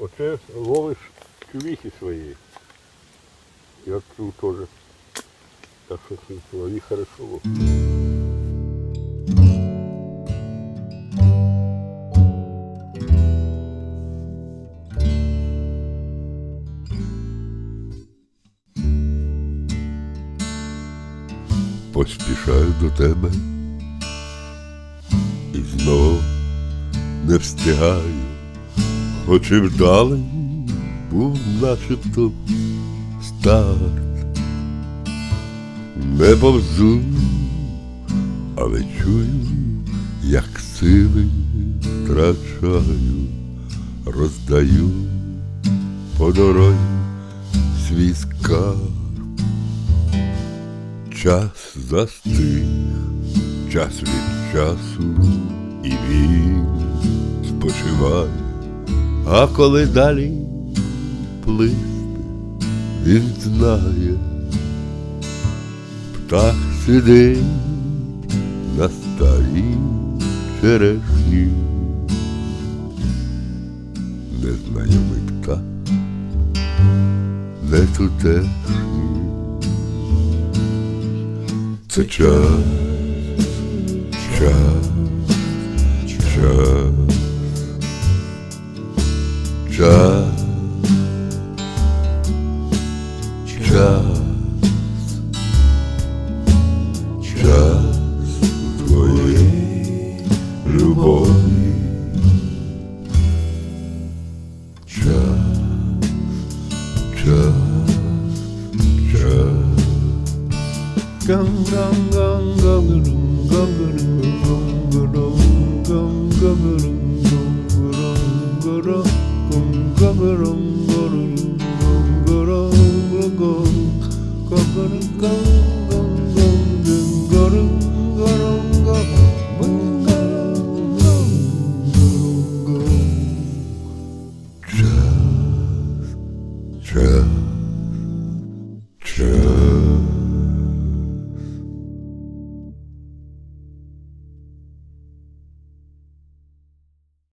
Оце ловиш чувіхи свої. Я тут теж. Так що лови хорошо. поспішаю до тебе і знов не встигаю, хоч і вдалий був начебто старт. Не повзу, але чую, як сили втрачаю, роздаю по дорозі свій скарб. Час застиг, час від часу, і він спочиває, а коли далі плисти, він знає, птах сидить на старій черешні, незнайомий птах, не тутешній. Це час, час, час, час, час, час твоєї любові. Час, час, час. Trust, trust, trust.